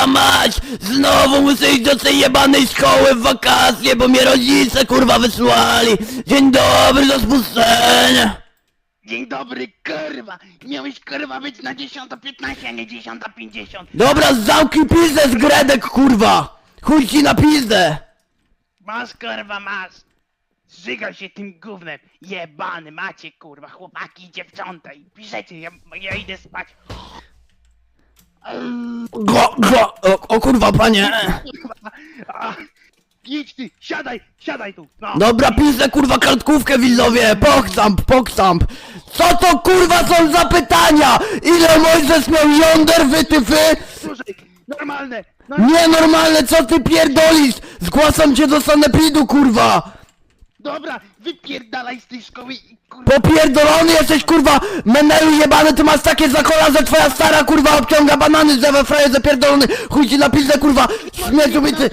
kurwa mać! Znowu muszę iść do tej jebanej szkoły w wakacje, bo mnie rodzice kurwa wysłali! Dzień dobry, do spuszczenia! Dzień dobry, kurwa! Miałeś kurwa być na 10.15, a nie 10.50. Dobra, zamknij pizdę z Gredek, kurwa! Chuj ci na pizdę! Masz kurwa, masz! Zżygaj się tym gównem! Jebany macie kurwa, chłopaki i dziewcząta i piszecie, ja, ja idę spać. Go, go, o, o kurwa, panie! A, Idź ty, siadaj, siadaj tu! No. Dobra, pizdę kurwa kartkówkę widzowie! Pochcamp, pochcamp! Co to kurwa są za pytania? Ile Mojżesz miał jąder, wytyfy? Słuchaj, normalne! No, Nienormalne, co ty pierdolisz? Zgłaszam cię do sanepidu, kurwa! Dobra, wypierdalaj z tej szkoły i kurwa... Popierdolony jesteś, kurwa! Menelu jebany, ty masz takie zakola, że twoja stara, kurwa, obciąga banany z we fraje zapierdolony! Chuj ci na pizdę, kurwa! Śmieciu mi ty!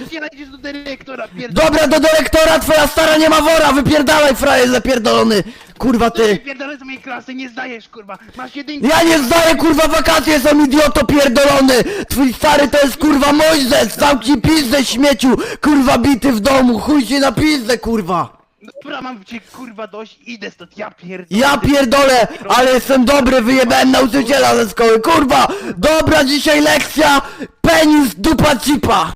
Do dyrektora, pierdolę! Dobra, do dyrektora, twoja stara nie ma wora! Wypierdalaj, fraje zapierdolony! Kurwa, Ty ty! wypierdalaj z mojej klasy, nie zdajesz kurwa! Masz jedynkę! Ja nie zdaję, kurwa, wakacje są idioto pierdolony! Twój stary to jest, kurwa, Mojżesz! Zamknij pizdę, śmieciu! Kurwa, bity w domu! Chuj ci na pizdę, kurwa! Dobra, mam cię kurwa dość, idę stąd, ja pierdolę! Ja pierdolę, ale jestem dobry, wyjebałem nauczyciela ze szkoły, kurwa! Dobra, dzisiaj lekcja, penis, dupa, cipa!